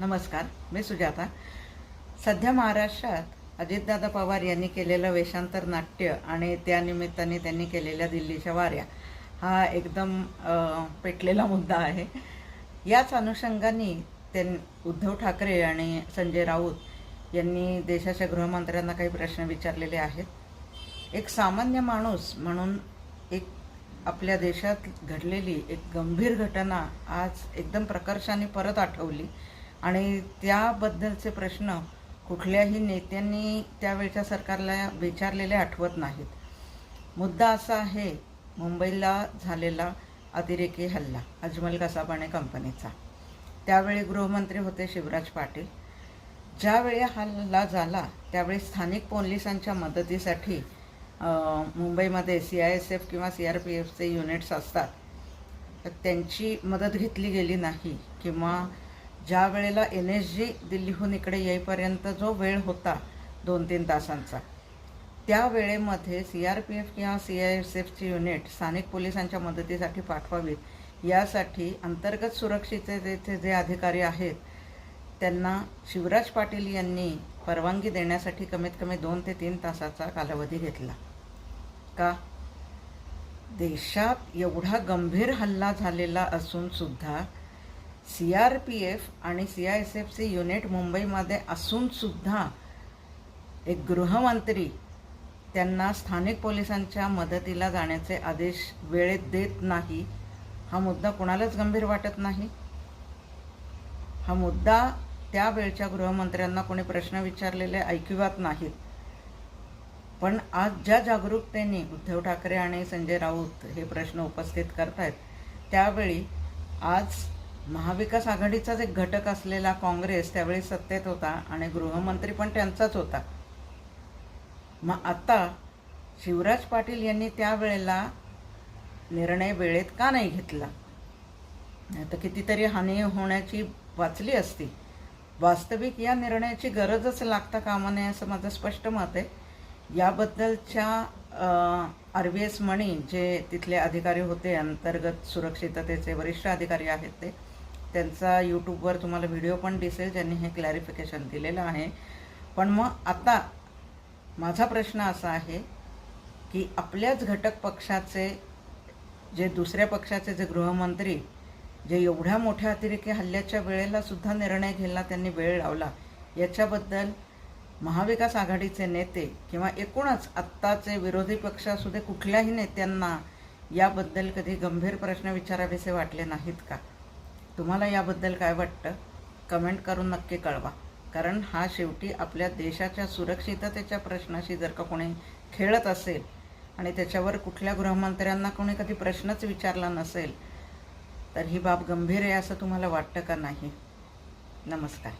नमस्कार मी सुजाता. सध्या महाराष्ट्रात अजितदादा पवार यांनी केलेलं वेषांतर नाट्य आणि त्यानिमित्ताने त्यांनी केलेल्या दिल्लीच्या वाऱ्या हा एकदम पेटलेला मुद्दा आहे. याच अनुषंगाने त्यां उद्धव ठाकरे आणि संजय राऊत यांनी देशाच्या गृहमंत्र्यांना काही प्रश्न विचारलेले आहेत. एक सामान्य माणूस म्हणून एक आपल्या देशात घडलेली एक गंभीर घटना आज एकदम प्रकर्षाने परत आठवली. आणि त्याबद्दलचे प्रश्न कुठल्याही नेत्यांनी त्यावेळच्या सरकारला विचारलेले आठवत नाहीत. मुद्दा असा आहे मुंबईला झालेला अतिरेकी हल्ला अजमल कसाबाणे कंपनीचा. त्यावेळी गृहमंत्री होते शिवराज पाटील. ज्यावेळी हा हल्ला झाला त्यावेळी स्थानिक पोलिसांच्या मदतीसाठी मुंबईमध्ये सी आय एस एफ किंवा सी आर पी एफचे युनिट्स असतात तर त्यांची मदत घेतली गेली नाही किंवा ज्या वेळेला एन एस जी दिल्लीहून इकडे येईपर्यंत जो वेळ होता दोन तीन तासांचा त्या वेळेमध्ये सी आर पी एफ किंवा सी आय एस एफची युनिट स्थानिक पोलिसांच्या मदतीसाठी पाठवावीत यासाठी अंतर्गत सुरक्षेचे जे अधिकारी आहेत त्यांना शिवराज पाटील यांनी परवानगी देण्यासाठी कमीत कमी दोन ते तीन तासाचा कालावधी घेतला. का? देशात एवढा गंभीर हल्ला झालेला असूनसुद्धा सी आर पी एफ आणि सी आय एस एफचे युनिट मुंबईमध्ये असूनसुद्धा एक गृहमंत्री त्यांना स्थानिक पोलिसांच्या मदतीला जाण्याचे आदेश वेळेत देत नाही. हा मुद्दा कोणालाच गंभीर वाटत नाही. हा मुद्दा त्यावेळच्या गृहमंत्र्यांना कोणी प्रश्न विचारलेले ऐकिवात नाहीत. पण आज ज्या जागरूकतेने उद्धव ठाकरे आणि संजय राऊत हे प्रश्न उपस्थित करतायत त्यावेळी आज महाविकास आघाडीचाच एक घटक असलेला काँग्रेस त्यावेळी सत्तेत होता आणि गृहमंत्री पण त्यांचाच होता. मग आता शिवराज पाटील यांनी त्यावेळेला निर्णय वेळेत का नाही घेतला? तर कितीतरी हानी होण्याची वाचली असती. वास्तविक या निर्णयाची गरजच लागता कामा नये असं माझं स्पष्ट मत आहे. याबद्दलच्या आर व्ही एस मणी जे तिथले अधिकारी होते अंतर्गत सुरक्षिततेचे वरिष्ठ अधिकारी आहेत ते त्यांचा यूट्यूबवर तुम्हाला व्हिडिओ पण दिसेल ज्यांनी हे क्लॅरिफिकेशन दिलेलं आहे. पण मग आता माझा प्रश्न असा आहे की आपल्याच घटक पक्षाचे जे दुसऱ्या पक्षाचे जे गृहमंत्री जे एवढ्या मोठ्या अतिरेकी हल्ल्याच्या वेळेला सुद्धा निर्णय घ्यायला त्यांनी वेळ लावला याच्याबद्दल महाविकास आघाडीचे नेते किंवा एकूणच आत्ताचे विरोधी पक्ष असू दे कुठल्याही नेत्यांना याबद्दल कधी गंभीर प्रश्न विचारावेसे वाटले नाहीत का? तुम्हाला याबद्दल काय वाटतं? कमेंट करून नक्की कळवा. कारण हा शेवटी आपल्या देशाच्या सुरक्षिततेच्या प्रश्नाशी जर का कोणी खेळत असेल आणि त्याच्यावर कुठल्या गृहमंत्र्यांना कोणी कधी प्रश्नच विचारला नसेल तर ही बाब गंभीर आहे असं तुम्हाला वाटतं का नाही? नमस्कार.